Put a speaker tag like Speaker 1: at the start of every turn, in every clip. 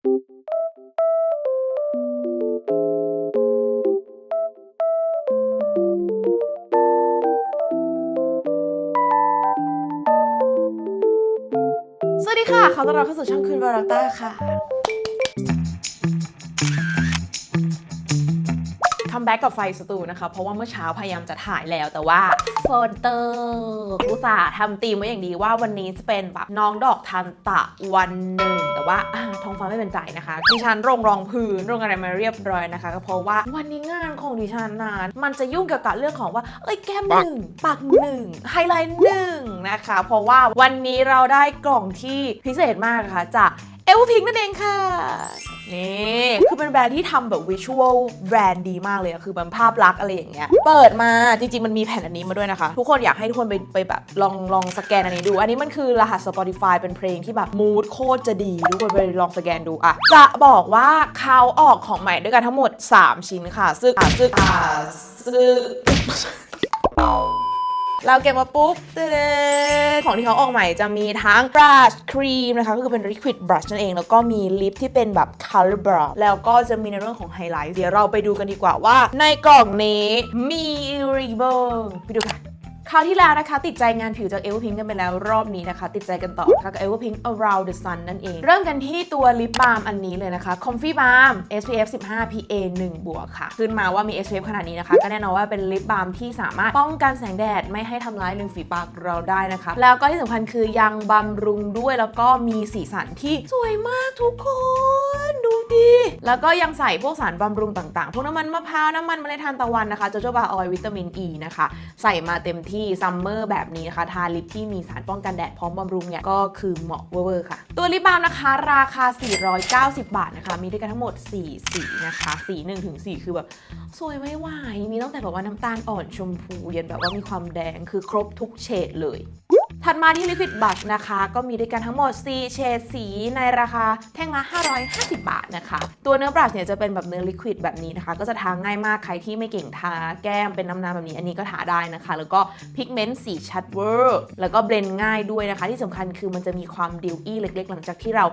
Speaker 1: สวัสดีค่ะ ขอต้อนรับเข้าสู่ช่องคืนบาราต้าค่ะ มแบ็กกับไฟสตูนะคะ เพราะว่าเมื่อเช้าพยายามจะถ่ายแล้วแต่ว่าโฟนเตอร์อุตส่าห์ทำตีมไว้อย่างดีว่าวันนี้จะเป็นแบบน้องดอกทันตะวันหนึ่ง แต่ว่าอ่าท้องฟ้าไม่เป็นใจนะคะดิฉันลงรองพื้นลงอะไรมาเรียบร้อยนะคะก็เพราะว่าวันนี้งานของดิฉันนานมันจะยุ่งเกี่ยวกับเรื่องของว่า เอ้ยแก้มหนึ่งปากหนึ่งไฮไลท์หนึ่งนะคะ เพราะว่าวันนี้เราได้กล่องที่พิเศษมากค่ะจากเอลพิงนั่นเองค่ะ นี่คือเป็นแบรนด์ที่ทำแบบวิชวลแบรนด์ดีมากเลยอะคือมันภาพลักษณ์อะไรอย่างเงี้ยเปิดมาจริง ๆ มันมีแผ่นอันนี้มาด้วยนะคะ ทุกคนอยากให้ทุกคนไปไปแบบลองลองสแกนอันนี้ดู อันนี้มันคือรหัส Spotify เป็นเพลงที่แบบมูดโคตรจะดี ทุกคนไปลองสแกนดูอะจะบอกว่าเขาออกของใหม่ด้วยกันทั้งหมด 3 ชิ้นค่ะซึ่งอะซึ่งอะซึ่ง เราเก็บมาปุ๊บเต้ของที่เขาออกใหม่จะมีทั้งบรัชครีมนะคะ ก็คือเป็น liquid brush นั่นเอง แล้วก็มีลิปที่เป็นแบบ color brush แล้วก็จะมีในเรื่องของไฮไลท์ เดี๋ยวเราไปดูกันดีกว่าว่า ในกล่องนี้มีรีเบิร์ไปดูค่ะ คราวที่แล้วนะคะ ติดใจงานผิวจาก e v e r Pink กันไปแล้วรอบนี้นะคะ ติดใจกันต่อค่ะกับ e v e r Pink Around the Sun นั่นเอง เริ่มกันที่ตัวลิปบาล์มอันนี้เลยนะคะ Comfy Balm SPF 15 PA 1 บวกค่ะ ขึ้นมาว่ามี SPF ขนาดนี้นะคะ ก็แน่นอนว่าเป็นลิปบาล์มที่สามารถป้องกันแสงแดดไม่ให้ทำร้ายริมฝีปากเราได้นะคะ แล้วก็ที่สำคัญคือยังบำรุงด้วยแล้วก็มีสีสันที่สวยมากทุกคนดูดิแล้วก็ยังใส่พวกสารบำรุงต่างๆ พวกน้ำมันมะพร้าวน้ำมันเมล็ดทานตะวันนะคะโจโจบาออยวิตามินอ e ีนะคะ ใส่มาเต็มที่ซัมเมอร์แบบนี้นะคะ ทาลิปที่มีสารป้องกันแดดพร้อมบำรุงเนี่ยก็คือเหมาะเวอร์ค่ะ ตัวลิปบาล์มนะคะ ราคา 490 บาทนะคะ มีด้วยกันทั้งหมด 4 สีนะคะ สี1ถึง4คือแบบ สวยไม่ไหวมีตั้งแต่แบบว่าน้ำตาลอ่อนชมพู เย็นแบบว่ามีความแดงคือครบทุกเฉดเลย ถัดมาที่ Liquid Brush นะคะ ก็มีด้วยกันทั้งหมด 4 เฉดสีในราคาแท่งละ 550 บาทนะคะ ตัวเนื้อบรัชเนี่ยจะเป็นแบบเนื้อลิควิดแบบนี้นะคะ ก็จะทาง่ายมากใครที่ไม่เก่งทาแก้มเป็นน้ำๆแบบนี้อันนี้ก็ทาได้นะคะ แล้วก็พิกเมนต์สีชัดเวอร์แล้วก็เบลนง่ายด้วยนะคะ ที่สำคัญคือมันจะมีความดิวอี้เล็กๆ หลังจากที่เรา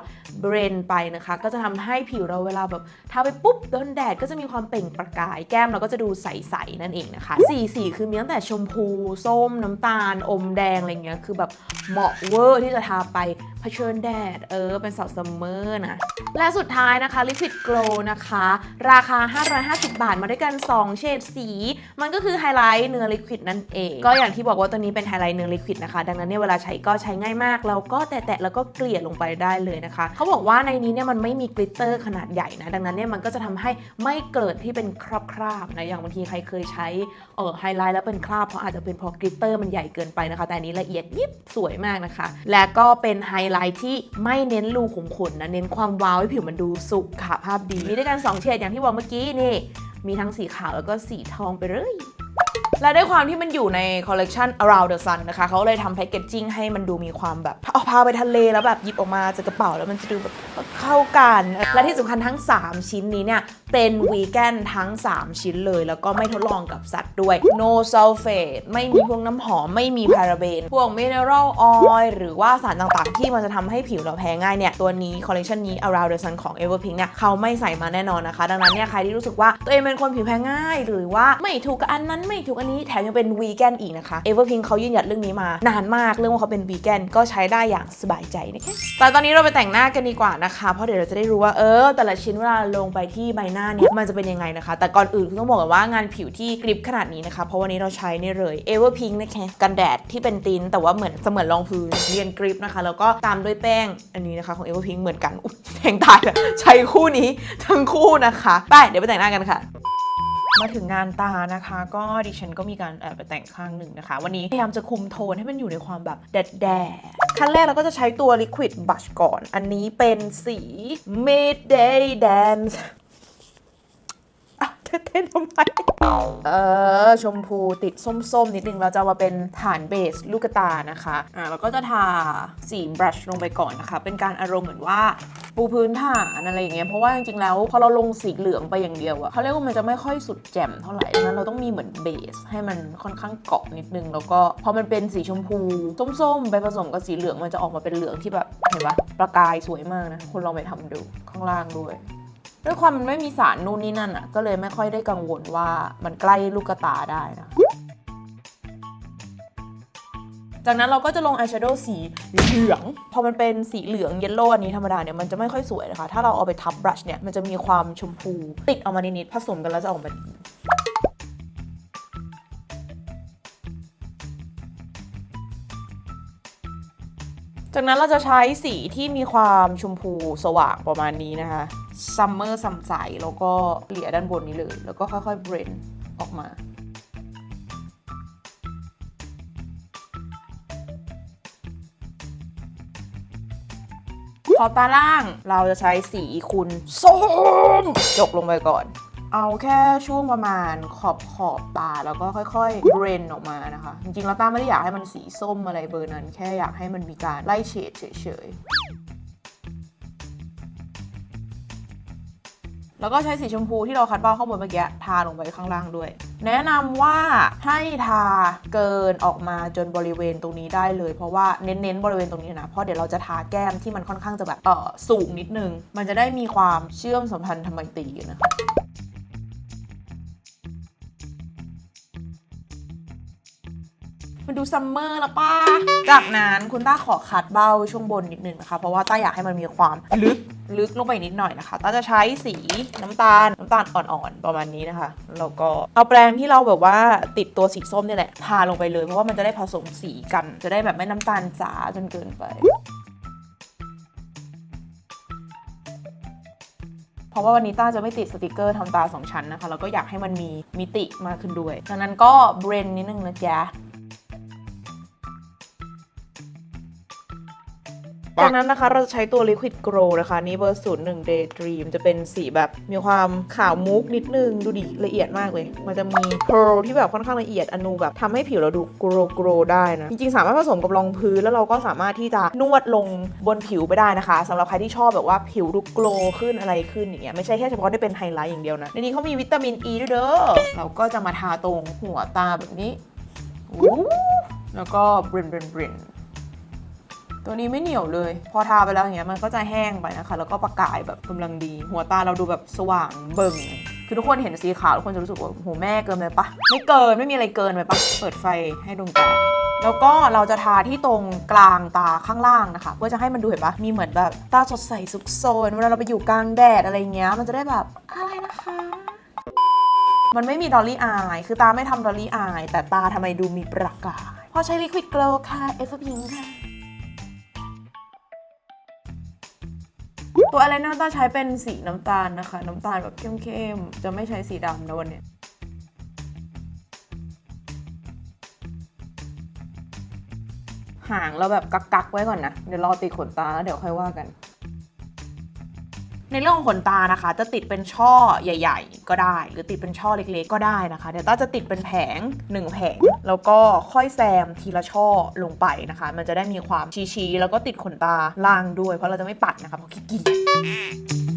Speaker 1: เบรนไปนะคะ ก็จะทำให้ผิวเราเวลาแบบทาไปปุ๊บโดนแดดก็จะมีความเปล่งประกายแก้มเราก็จะดูใสๆนั่นเองนะคะสีสีคือมีตั้งแต่ชมพูส้มน้ำตาลอมแดงอะไรเงี้ยคือแบบเหมาะเวอร์ที่จะทาไปเผชิญแดด เออ เป็นสาวซัมเมอร์นะ และสุดท้ายนะคะ Liquid Glow นะคะ ราคา 550 บาทมาด้วยกัน 2 เฉดสี มันก็คือไฮไลท์เนื้อลิควิดนั่นเอง ก็อย่างที่บอกว่าตัวนี้เป็นไฮไลท์เนื้อลิควิดนะคะ ดังนั้นเนี่ยเวลาใช้ก็ใช้ง่ายมากแล้วก็แตะๆแล้วก็เกลี่ยลงไปได้เลยนะคะ เขาบอกว่าในนี้เนี่ยมันไม่มีกลิตเตอร์ขนาดใหญ่นะ ดังนั้นเนี่ยมันก็จะทำให้ไม่เกิดที่เป็นคราบๆนะ อย่างบางทีใครเคยใช้เออไฮไลท์แล้วเป็นคราบเพราะอาจจะเป็นเพราะกลิตเตอร์มันใหญ่เกินไปนะคะ แต่อันนี้ละเอียดยิบสวยมากนะคะ และก็เป็นไฮไลท์ที่ไม่เน้นรูขุมขนนะ เน้นความวาวให้ผิวมันดูสุขค่ะภาพดี มีด้วยกัน2เฉดอย่างที่บอกเมื่อกี้นี่ มีทั้งสีขาวแล้วก็สีทองไปเลย และด้วยความที่มันอยู่ในคอลเลกชัน Around the Sun นะคะ เขาเลยทำแพคเกจจิ้งให้มันดูมีความแบบเอาพาไปทะเลแล้วแบบหยิบออกมาจากกระเป๋าแล้วมันจะดูแบบเข้ากัน และที่สำคัญทั้ง 3 ชิ้นนี้เนี่ย เป็นวีแกนทั้ง 3 ชิ้นเลย แล้วก็ไม่ทดลองกับสัตว์ด้วย no sulfate ไม่มีพวกน้ำหอม ไม่มีพาราเบน พวก mineral oil หรือว่าสารต่างๆ ที่มันจะทำให้ผิวเราแพ้ง่ายเนี่ย ตัวนี้คอลเลกชันนี้ Around the Sun ของ Everpink เนี่ยเขาไม่ใส่มาแน่นอนนะคะ ดังนั้นเนี่ยใครที่รู้สึกว่าตัวเองเป็นคนผิวแพ้ง่าย หรือว่าไม่ถูกกับอันนั้นไม่ถูกอันนี้แถมยังเป็นวีแกนอีกนะคะ Everpink เขายืนหยัดเรื่องนี้มานานมากเรื่องว่าเขาเป็นวีแกนก็ใช้ได้อย่างสบายใจนะคะแต่ตอนนี้เราไปแต่งหน้ากันดีกว่านะคะ เพราะเดี๋ยวเราจะได้รู้ว่าเออ แต่ละชิ้นเวลาลงไปที่ใบหน้าเนี่ยมันจะเป็นยังไงนะคะ แต่ก่อนอื่นคือต้องบอกก่อนว่างานผิวที่กริบขนาดนี้นะคะ เพราะวันนี้เราใช้นี่เลย Everpink นะคะกันแดดที่เป็นตินแต่ว่าเหมือนเสมือนรองพื้นเรียนกริบนะคะ แล้วก็ตามด้วยแป้งอันนี้นะคะของ Everpink เหมือนกันอุ๊ยแทงตายใช้คู่นี้ทั้งคู่นะคะ ไปเดี๋ยวไปแต่งหน้ากันค่ะ มาถึงงานตานะคะ ก็ดิฉันก็มีการแอบไปแต่งข้างหนึ่งนะคะ วันนี้พยายามจะคุมโทนให้มันอยู่ในความแบบแดดแดดขั้นแรกเราก็จะใช้ตัว Liquid Blush ก่อน อันนี้เป็นสี Midday Dance อะเต้นทำไมเออชมพูติดส้มๆ นิดนึงเราจะมาเป็นฐานเบสลูกตานะคะอ่าเราก็จะทาสีบรัชลงไปก่อนนะคะ เป็นการอารมณ์เหมือนว่าปูพื้นฐานอะไรอย่างเงี้ยเพราะว่าจริงๆแล้วพอเราลงสีเหลืองไปอย่างเดียวอะเขาเรียกว่ามันจะไม่ค่อยสุดแจ่มเท่าไหร่ดังนั้นเราต้องมีเหมือนเบส ให้มันค่อนข้างเกาะนิดนึง แล้วก็พอมันเป็นสีชมพูส้มๆไปผสมกับสีเหลืองมันจะออกมาเป็นเหลืองที่แบบเห็นปะประกายสวยมากนะคุณลองไปทำดูข้างล่างด้วย ด้วยความมันไม่มีสารนู่นนี่นั่นอะก็เลยไม่ค่อยได้กังวลว่ามันใกล้ลูกตาได้นะ จากนั้นเราก็จะลงอายแชโดว์สีเหลือง พอมันเป็นสีเหลืองเยลโล่อันนี้ธรรมดาเนี่ยมันจะไม่ค่อยสวยนะคะ ถ้าเราเอาไปทับบรัชเนี่ยมันจะมีความชมพู ติดออกมานิดๆผสมกันแล้วจะออกมา จากนั้นเราจะใช้สีที่มีความชมพูสว่างประมาณนี้นะคะซัมเมอร์ซัมใสแล้วก็เหลี่ยด้านบนนี้เลย แล้วก็ค่อยๆเบรนออกมาขอบตาล่างเราจะใช้สีคูณส้มจกลงไปก่อน เอาแค่ช่วงประมาณขอบขอบตาแล้วก็ค่อยๆเบรนออกมานะคะ จริงๆแล้วตาไม่ได้อยากให้มันสีส้มอะไรเบอร์นั้น แค่อยากให้มันมีการไล่เฉดเฉยๆ แล้วก็ใช้สีชมพูที่เราคัดเบ้าข้างบนเมื่อกี้ทาลงไปข้างล่างด้วย แนะนำว่าให้ทาเกินออกมาจนบริเวณตรงนี้ได้เลย เพราะว่าเน้นๆบริเวณตรงนี้นะเพราะเดี๋ยวเราจะทาแก้มที่มันค่อนข้างจะแบบเออสูงนิดนึง มันจะได้มีความเชื่อมสัมพันธ์ทำไมตีนะคะ มันดูซัมเมอร์แล้วป้าจากนั้นคุณต้าขอคัดเบ้าช่วงบนนิดนึงนะคะ เพราะว่าต้าอยากให้มันมีความลึกลึกลงไปนิดหน่อยนะคะต้าจะใช้สีน้ำตาลน้ำตาลอ่อนๆประมาณนี้นะคะแล้วก็เอาแปรงที่เราแบบว่าติดตัวสีส้มนี่แหละทาลงไปเลย เพราะว่ามันจะได้ผสมสีกัน จะได้แบบไม่น้ำตาลจ๋าจนเกินไปเพราะว่าวันนี้ต้าจะไม่ติดสติกเกอร์ทำตาสองชั้นนะคะ แล้วก็อยากให้มันมีมิติมากขึ้นด้วย ดังนั้นก็เบรนนิดนึงนะจ๊ะ จากนั้นนะคะเราจะใช้ตัว Liquid Glow นะคะนี่เบอร์ศูนย์หนึ่ง Daydream จะเป็นสีแบบมีความขาวมุกนิดนึง ดูดิละเอียดมากเลย มันจะมี pearl ที่แบบค่อนข้างละเอียดอนูแบบทำให้ผิวเราดู glow glow ได้นะ จริงๆ สามารถผสมกับรองพื้น แล้วเราก็สามารถที่จะนวดลงบนผิวไปได้นะคะสำหรับใครที่ชอบแบบว่าผิวดู glow ขึ้นอะไรขึ้นอย่างเงี้ยไม่ใช่แค่เฉพาะได้เป็นไฮไลท์อย่างเดียวนะในนี้เขามีวิตามินอ e ีด้วยเด้อเราก็จะมาทาตรงหัวตาแบบนี้แล้วก็บรินบรินบริน ตัวนี้ไม่เหนียวเลย พอทาไปแล้วอย่างเงี้ยมันก็จะแห้งไปนะคะ แล้วก็ประกายแบบกำลังดี หัวตาเราดูแบบสว่างเบิ่งคือทุกคนเห็นสีขาวทุกคนจะรู้สึกว่าโหแม่เกินไปปะไม่เกินไม่มีอะไรเกินไปปะเปิดไฟให้ดวงตาแล้วก็เราจะทาที่ตรงกลางตาข้างล่างนะคะ เพื่อจะให้มันดูเห็นปะมีเหมือนแบบตาสดใสสุขโซนเวลาเราไปอยู่กลางแดดอะไรเงี้ย มันจะได้แบบอะไรนะคะมันไม่มีดอลลี่อาย คือตาไม่ทำดอลลี่อาย แต่ตาทำไมดูมีประกายพราะใช้ลิควิดโกลค่ะ เอฟพิงค่ะ ตัวอะไรน้าต้าใช้เป็นสีน้ำตาลนะคะ น้ำตาลแบบเข้มๆ จะไม่ใช้สีดำนะวันนี้หางเราแบบกักๆไว้ก่อนนะ เดี๋ยวรอติดขนตาแล้วเดี๋ยวค่อยว่ากัน ในเรื่องของขนตานะคะ จะติดเป็นช่อใหญ่ ๆ ก็ได้ หรือติดเป็นช่อเล็กๆ ก็ได้นะคะ เดี๋ยวต้าจะติดเป็นแผง 1 แผง แล้วก็ค่อยแซมทีละช่อลงไปนะคะ มันจะได้มีความชี้ๆแล้วก็ติดขนตาล่างด้วย เพราะเราจะไม่ปัดนะคะเพราะขี้เกียจ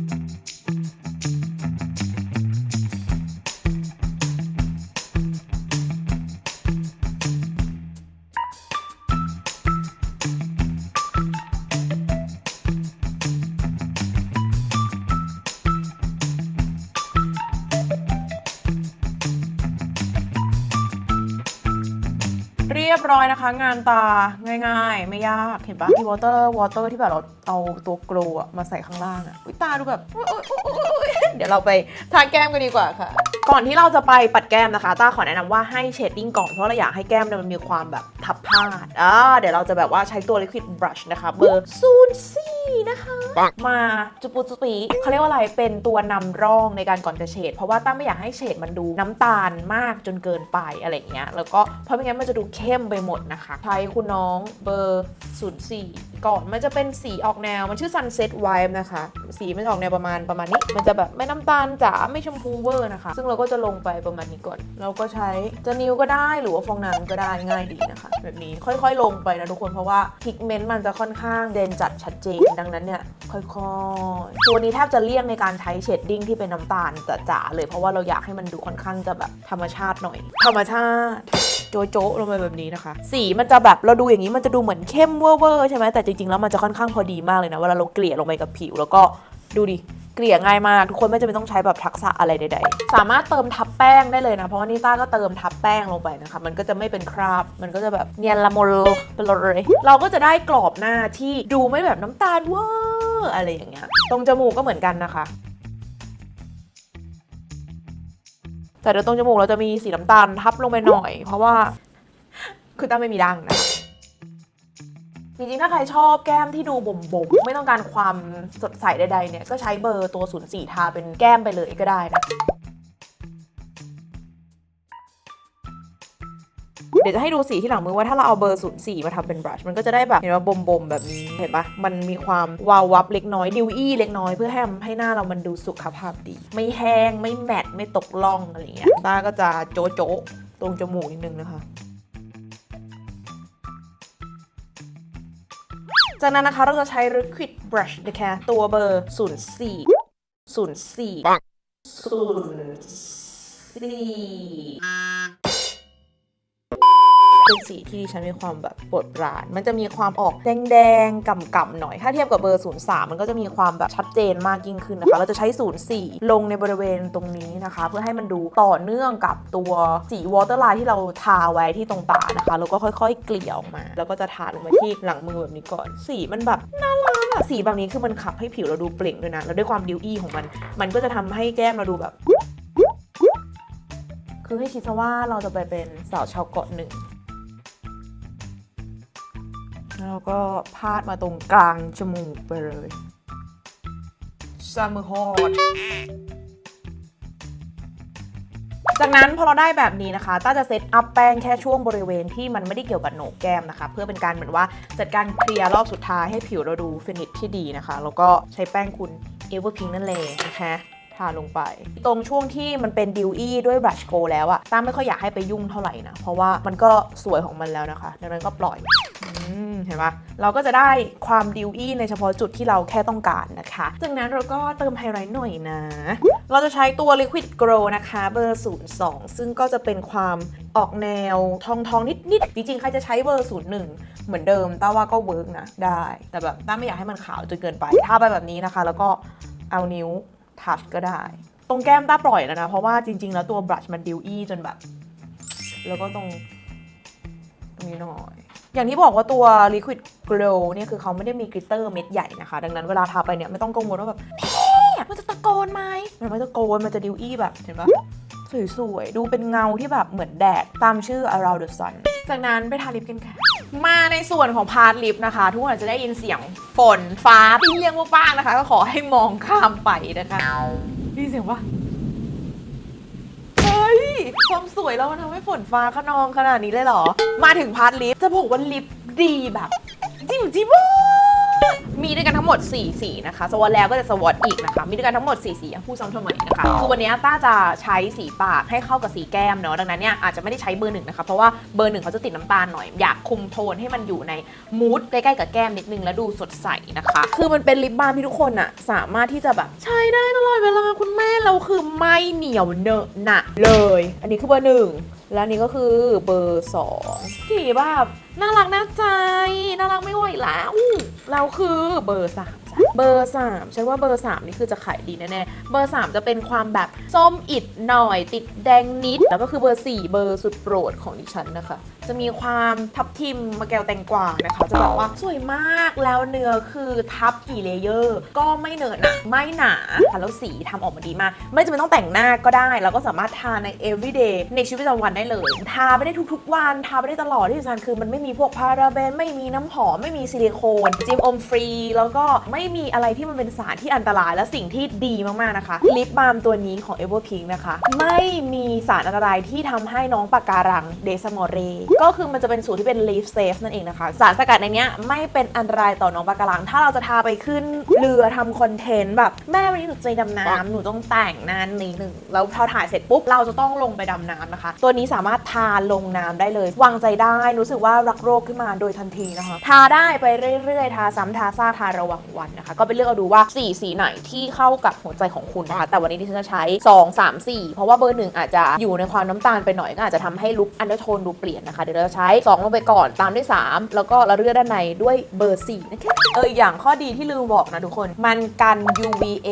Speaker 1: ร้อยนะคะ งานตาง่ายๆ ไม่ยากเห็นปะมีวอเตอร์วอเตอร์ที่แบบเราเอาตัวโกลว์อะมาใส่ข้างล่างอะอุ๊ยตาดูแบบอุ๊ยอุ๊ยอุ๊ยอุ๊ยเดี๋ยวเราไปทาแก้มกันดีกว่าค่ะ ก่อนที่เราจะไปปัดแก้มนะคะต้าขอแนะนำว่าให้เชดดิ้งก่อนเพราะเราอยากให้แก้มเนี่ยมันมีความแบบทับพาดอ่าเดี๋ยวเราจะแบบว่าใช้ตัว liquid brush นะคะเบอร์ศูนย์สี่นะคะ มาจุปุจุปีเขาเรียกว่าอะไรเป็นตัวนำร่องในการก่อนจะเฉดเพราะว่าตั้มไม่อยากให้เฉดมันดูน้ำตาลมากจนเกินไปอะไรอย่างเงี้ยแล้วก็เพราะไม่งั้นมันจะดูเข้มไปหมดนะคะ ใช้คุณน้องเบอร์ 04 ก่อนมันจะเป็นสีออกแนว มันชื่อ sunset vibe นะคะ สีมันออกแนวประมาณประมาณนี้ มันจะแบบไม่น้ำตาลจ๋าไม่ชมพูเวอร์นะคะ ซึ่งเราก็จะลงไปประมาณนี้ก่อน เราก็ใช้จะนิ้วก็ได้หรือว่าฟองน้ำก็ได้ง่ายดีนะคะ แบบนี้ค่อยๆลงไปนะทุกคนเพราะว่าพิกเมนต์มันจะค่อนข้างเด่นจัดชัดเจนดังนั้นเนี่ยค่อยๆตัวนี้แทบจะเลี่ยงในการใช้เชดดิ้งที่เป็นน้ำตาลจ๋าๆเลยเพราะว่าเราอยากให้มันดูค่อนข้างจะแบบธรรมชาติหน่อย ธรรมชาติโจโจะลงไปแบบนี้นะคะสีมันจะแบบเราดูอย่างนี้มันจะดูเหมือนเข้มเวอร์ใช่ไหมแต่จริงๆแล้วมันจะค่อนข้างพอดีมากเลยนะเวลาเราเกลี่ยลงไปกับผิว แล้วก็ดูดิเกลี่ยง่ายมากทุกคนไม่จำเป็นต้องใช้แบบทักษะอะไรใดๆ สามารถเติมทับแป้งได้เลยนะ เพราะว่านิต้าก็เติมทับแป้งลงไปนะคะ มันก็จะไม่เป็นคราบ มันก็จะแบบเนียนละมุนไปเลยเราก็จะได้กรอบหน้าที่ดูไม่แบบน้ำตาลเวอร์อะไรอย่างเงี้ย ตรงจมูกก็เหมือนกันนะคะแต่เดี๋ยวตรงจมูกเราจะมีสีน้ำตาลทับลงไปหน่อย เพราะว่า คือต้าไม่มีดังนะจริงๆ ถ้าใครชอบแก้มที่ดูบ่มๆไม่ต้องการความสดใสใดๆเนี่ย ก็ใช้เบอร์ตัว 04 ทาเป็นแก้มไปเลยก็ได้นะ เดี๋ยวจะให้ดูสีที่หลังมือว่าถ้าเราเอาเบอร์ 04 มาทำเป็นบรัช มันก็จะได้แบบ เห็นว่าบ่มๆ แบบนี้ เห็นปะมันมีความวาววับเล็กน้อย ดิวอี้เล็กน้อยเพื่อให้ให้หน้าเรามันดูสุขภาพดี ไม่แห้งไม่แมตต์ไม่ตกล่องอะไรอย่างเงี้ยตาก็จะโจ๊ะโจ๊ะตรงจมูกนิดนึงนะคะ จากนั้นนะคะเราจะใช้ liquid brush นะคะตัวเบอร์ 04 04 04 เป็นสีที่ดิฉันมีความแบบปรดปรานมันจะมีความออกแดงๆกำๆหน่อย ถ้าเทียบกับเบอร์ 03 มันก็จะมีความแบบชัดเจนมากยิ่งขึ้นนะคะ เราจะใช้ 04 ลงในบริเวณตรงนี้นะคะ เพื่อให้มันดูต่อเนื่องกับตัวสีวอเตอร์ไลน์ที่เราทาไว้ที่ตรงตานะคะ แล้วก็ค่อยๆ เกลี่ยออกมา แล้วก็จะทาลงไปที่หลังมือแบบนี้ก่อน สีมันแบบน่ารักอะสีแบบนี้คือมันขับให้ผิวเราดูเปล่งด้วยนะ แล้วด้วยความดิวอี้ของมัน มันก็จะทำให้แก้มเราดูแบบคือให้คิดซะว่าเราจะไปเป็นสาวชาวเกาะหนึ่ง แล้วก็พาดมาตรงกลางจมูกไปเลยซัมเมอร์ฮอตจากนั้นพอเราได้แบบนี้นะคะต้าจะเซตอัพแป้งแค่ช่วงบริเวณที่มันไม่ได้เกี่ยวกับโหนกแก้มนะคะ เพื่อเป็นการเหมือนว่าจัดการเคลียร์รอบสุดท้ายให้ผิวเราดูฟินิชที่ดีนะคะ แล้วก็ใช้แป้งคุณ e v e r Pink นั่นเลยนะคะทาลงไป ตรงช่วงที่มันเป็นดิวอี้ด้วยบรัชโกแล้วอะต้าไม่ค่อยอยากให้ไปยุ่งเท่าไหร่นะ เพราะว่ามันก็สวยของมันแล้วนะคะ ดังนั้นก็ปล่อยอืม เห็นปะเราก็จะได้ความดิวอี้ในเฉพาะจุดที่เราแค่ต้องการนะคะจากนั้นเราก็เติมไฮไลท์หน่อยนะ เราจะใช้ตัว Liquid Glow นะคะเบอร์ 02 ซึ่งก็จะเป็นความออกแนวทองทองๆนิดๆจริงๆ ใครจะใช้เบอร์ 01 เหมือนเดิมต้าว่าก็เวิร์กนะ ได้ แต่แบบต้าไม่อยากให้มันขาวจนเกินไปทาไปแบบนี้นะคะ แล้วก็เอานิ้วทัชก็ได้ ตรงแก้มต้าปล่อยแล้วนะ เพราะว่าจริง ๆ แล้วตัวบรัชมันดิวอี้จนแบบ แล้วก็ตรงตรงนี้หน่อย อย่างที่บอกว่าตัว Liquid Glow เนี่ยคือเขาไม่ได้มีกลิตเตอร์เม็ดใหญ่นะคะ ดังนั้นเวลาทาไปเนี่ยไม่ต้องกังวลว่าแบบเฮ้มันจะตะโกนไหมมันไม่ตะโกน มันจะดิวอี้แบบเห็นปะสวยๆ ดูเป็นเงาที่แบบเหมือนแดด ตามชื่อ Around the Sun จากนั้นไปทาลิปกันค่ะ มาในส่วนของพาร์ทลิปนะคะ ทุกคนอาจจะได้ยินเสียงฝนฟ้าเปรี้ยงบ้างๆนะคะ ก็ขอให้มองข้ามไปนะคะได้ยินเสียงว่า ความสวยเรามันทำให้ฝนฟ้าขนองขนาดนี้เลยเหรอ มาถึงพาร์ทลิปจะบอกว่าลิปดีแบบ จิ๋วจิ๋ว มีด้วยกันทั้งหมด4สีนะคะ สวอตแล้วก็จะสวอตอีกนะคะ มีด้วยกันทั้งหมด4สีอะผู้ซ้ำทำไมนะคะ คือวันนี้ต้าจะใช้สีปากให้เข้ากับสีแก้มเนาะ ดังนั้นเนี่ยอาจจะไม่ได้ใช้เบอร์หนึ่งนะคะ เพราะว่าเบอร์หนึ่งเขาจะติดน้ำตาลหน่อย อยากคุมโทนให้มันอยู่ในมูดใกล้ๆกับแก้มนิดนึงแล้วดูสดใสนะคะ คือมันเป็นลิปบาล์มที่ทุกคนอะสามารถที่จะแบบใช้ได้ตลอดเวลาคุณแม่เราคือไม่เหนียวเนอะหนะเลย อันนี้คือเบอร์หนึ่งและอันนี้ก็คือเบอร์สองสีแบบ น่ารักน่าใจ น่ารักไม่ไหวแล้ว เราคือเบอร์สามจ้ะเบอร์ 3 ฉันว่าเบอร์ 3 นี่คือจะขายดีแน่ๆ เบอร์ 3 จะเป็นความแบบส้มอิดหน่อย ติดแดงนิด แล้วก็คือเบอร์ 4 เบอร์สุดโปรดของดิฉันนะคะ จะมีความทับทิมมาแกวแตงกวานะคะ จะบอกว่าสวยมากแล้วเนื้อคือทับกี่เลเยอร์ ก็ไม่เหนอะหนะไม่หนาค่ะแล้วสีทำออกมาดีมาก ไม่จำเป็นต้องแต่งหน้าก็ได้ แล้วก็สามารถทาใน everyday ในชีวิตประจำวันได้เลย ทาไปได้ทุกๆวัน ทาไปได้ตลอดที่สำคัญคือมันไม่มีพวกพาราเบน ไม่มีน้ำหอม ไม่มีซิลิโคน จิมอมฟรี แล้วก็ไม่มีีอะไรที่มันเป็นสารที่อันตรายและสิ่งที่ดีมากๆนะคะลิปบาล์มตัวนี้ของ Everpink นะคะ ไม่มีสารอันตรายที่ทำให้น้องปะกการังเดซมอเรก็คือมันจะเป็นสูตรที่เป็น leaf safe นั่นเองนะคะ สารสกัดในเนี้ยไม่เป็นอันตรายต่อน้องปะกการัง ถ้าเราจะทาไปขึ้นเรือทำคอนเทนต์แบบแม่วันนี้หนูจะดำน้ำหนูต้องแต่งนานนิดหนึ่งแล้วพอถ่ายเสร็จปุ๊บเราจะต้องลงไปดำน้ำนะคะ ตัวนี้สามารถทาลงน้ำได้เลยวางใจได้รู้สึกว่ารักโรคขึ้นมาโดยทันทีนะคะ ทาได้ไปเรื่อยๆ ทาซ้ำทาซ่าทาระหว่างวันนะคะก็ไปเลือกเอาดูว่าสีสีไหนที่เข้ากับหัวใจของคุณนะคะแต่วันนี้ดิฉันจะใช้ 2 3 4 เพราะว่าเบอร์หนึ่งอาจจะอยู่ในความน้ำตาลไปหน่อยก็อาจจะทำให้ลุคอันเดอร์โทนดูเปลี่ยนนะคะเดี๋ยวเราจะใช้ 2 ลงไปก่อนตามด้วย 3 แล้วก็เราเลือกด้านในด้วยเบอร์4นะคะเอออย่างข้อดีที่ลืมบอกนะทุกคนมันกัน UVA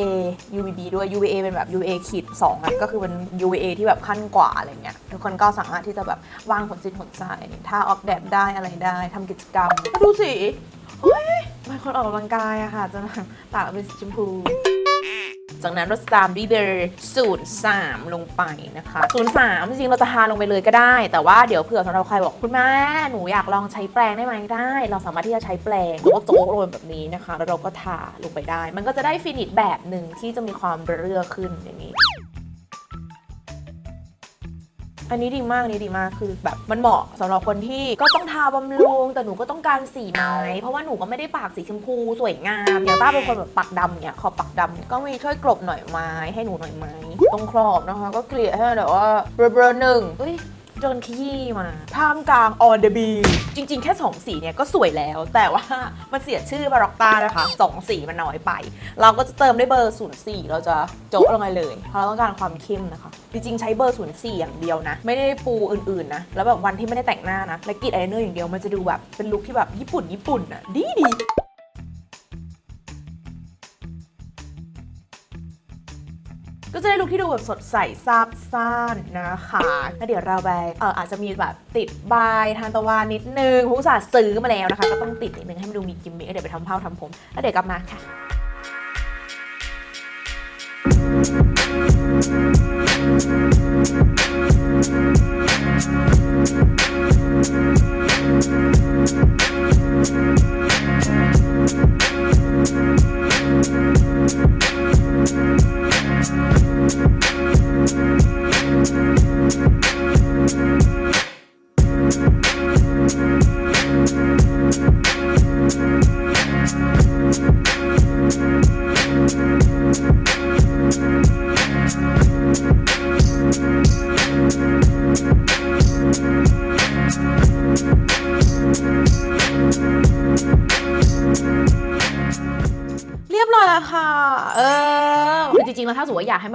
Speaker 1: UVB ด้วย UVA เป็นแบบ UVA ขีด2อะก็คือเป็น UVA ที่แบบขั้นกว่าอะไรเงี้ยทุกคนก็สามารถที่จะแบบวางผลจิตผลใจถ้าออกแดดได้อะไรได้ทำกิจกรรมดูสิเฮ้ย บางคนออกกำลังกายอะค่ะจะแบบตากเป็นสีชมพู จากนั้นเราจะตามด้วยเบอร์ศูนย์สามลงไปนะคะศูนย์สามจริงๆเราจะทาลงไปเลยก็ได้ แต่ว่าเดี๋ยวเผื่อสำหรับใครบอกคุณแม่หนูอยากลองใช้แปรงได้ไหมได้ เราสามารถที่จะใช้แปรงแล้วก็โจ๊กลงไปแบบนี้นะคะ แล้วเราก็ทาลงไปได้ มันก็จะได้ฟินิชแบบหนึ่งที่จะมีความเรื่อขึ้นอย่างนี้ อันนี้ดีมากอันนี้ดีมากคือแบบมันเหมาะสำหรับคนที่ก็ต้องทาบำรุงแต่หนูก็ต้องการสีไม้เพราะว่าหนูก็ไม่ได้ปากสีชมพูสวยงามอย่างต้าเป็นคนแบบปากดำเนี่ยขอบปากดำก็มีช่วยกลบหน่อยไม้ให้หนูหน่อยไหมตรงครอบนะคะ ก็เกลี่ยให้แบบว่าเบลอๆหนึ่งเฮ้ย โดนขยี้มาท่ามกลาง on the beach จริง ๆ แค่ 2 สีเนี่ยก็สวยแล้ว แต่ว่ามันเสียชื่อบาร็อกต้านะคะ 2 สีมันน้อยไป เราก็จะเติมด้วยเบอร์ 04 เราจะโจ๊ะลงไปเลย เพราะเราต้องการความเข้มนะคะ จริง ๆ ใช้เบอร์ 04 อย่างเดียวนะ ไม่ได้ปูอื่น ๆ นะ แล้วแบบวันที่ไม่ได้แต่งหน้านะและกรีดอายไลเนอร์อย่างเดียวมันจะดูแบบเป็นลุคที่แบบญี่ปุ่นญี่ปุ่นอะดีดี ก็จะได้ลุคที่ดูแบบสดใสซาบซ่านนะคะแล้วเดี๋ยวเราไปเอออาจจะมีแบบติดบายทานตะวันนิดนึงผู้สาห์ซื้อมาแล้วนะคะ ก็ต้องติดนิดนึงให้มันดูมีกิมมิคเดี๋ยวไปทำเผ้าทำผม แล้วเดี๋ยวกลับมาค่ะเ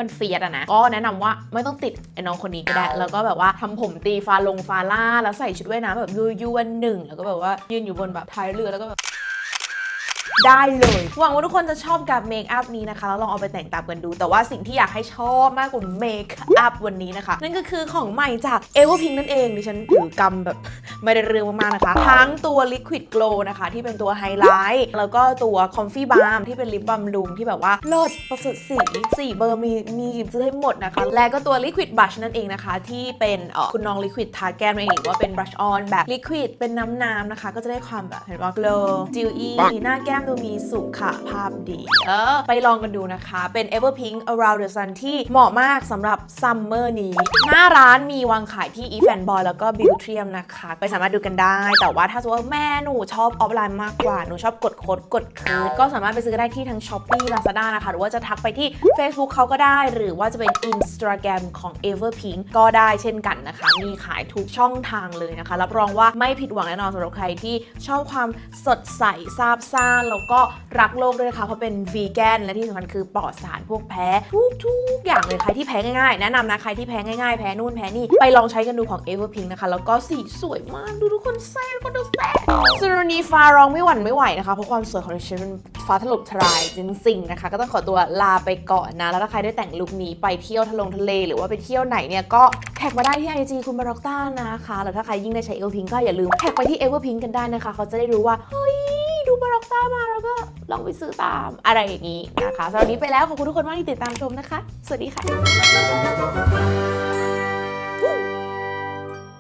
Speaker 1: มมติว่าอยากให้มันเฟียดอะนะ ก็แนะนำว่าไม่ต้องติดไอ้น้องคนนี้ก็ได้ แล้วก็แบบว่าทำผมตีฟาลงฟาล่า แล้วใส่ชุดว่ายน้ำแบบยูยูวันหนึ่ง แล้วก็แบบว่ายืนอยู่บนแบบท้ายเรือแล้วก็แบบ ได้เลย หวังว่าทุกคนจะชอบกับเมคอัพนี้นะคะ แล้วลองเอาไปแต่งตามกันดู แต่ว่าสิ่งที่อยากให้ชอบมากกว่าเมคอัพวันนี้นะคะ นั่นก็คือของใหม่จาก e v e r p i n k นั่นเอง ดิฉันถือกำแบบไม่ได้เรื่องมากๆนะคะ ทั้งตัว Liquid Glow นะคะ ที่เป็นตัวไฮไลท์แล้วก็ตัว Comfy Balm ที่เป็นลิปบำรุงที่แบบว่าเลิศประเสริฐสีสีเบอร์มีมีหยิบซื้อให้หมดนะคะ และก็ตัว Liquid Brush นั่นเองนะคะ ที่เป็นเอ่อคุณน้อง Liquid ทาแก้มนั่นเองหรือว่าเป็น Brush on แบบ Liquid เป็นน้ำๆนะคะ ก็จะได้ความแบบเห็นว่า glow จิวอี้หน้าแก้มดูมีสุขภาพดี เออ ไปลองกันดูนะคะ เป็น Everpink Around the Sun ที่เหมาะมากสำหรับซัมเมอร์นี้ หน้าร้านมีวางขายที่ e f a n Boy แล้วก็ Beautrium นะคะ ไปสามารถดูกันได้ แต่ว่าถ้าสมมติว่าแม่หนูชอบออฟไลน์มากกว่า หนูชอบกดโค้ดกดคืนก็สามารถไปซื้อได้ที่ทั้ง Shopee Lazada นะคะ หรือว่าจะทักไปที่ Facebook เขาก็ได้ หรือว่าจะเป็น Instagram ของ Everpink ก็ได้เช่นกันนะคะ มีขายทุกช่องทางเลยนะคะ รับรองว่าไม่ผิดหวังแน่นอนสำหรับใครที่ชอบความสดใสซาบซ่านแล้วก็รักโลกด้วยนะคะเพราะเป็นวีแกนและที่สำคัญคือปลอดสารพวกแพ้ทุกทุกๆอย่างเลยใครที่แพ้ง่ายๆ แนะนำนะใครที่แพ้ง่ายๆ แพ้นู่นแพ้นี่ ไปลองใช้กันดูของ Everpink นะคะ แล้วก็สีสวยมาก ดูทุกคนแซ่บกคนดูแซ่บส่วนวันนี้ฟ้าร้องไม่หวั่นไม่ไหวนะคะ เพราะความสวยของดิฉันเป็นฟ้าถล่มทลายจริงๆนะคะ ก็ต้องขอตัวลาไปก่อนนะ แล้วถ้าใครได้แต่งลุคนี้ไปเที่ยวทะลงทะเล หรือว่าไปเที่ยวไหนเนี่ยก็แท็กมาได้ที่ IG คุณบาร็อกต้านะคะแล้วถ้าใครยิ่งได้ใช้ Everpink ก็อย่าลืมแท็กไปที่ Everpink กันได้นะคะ เขาจะได้รู้ว่าเฮ้ย ดูบล็อกตามาแล้วก็ลองไปซื้อตามอะไรอย่างนี้นะคะสำหรับนนี้ไปแล้วขอบคุณทุกคนมากที่ติดตามชมนะคะ สวัสดีค่ะ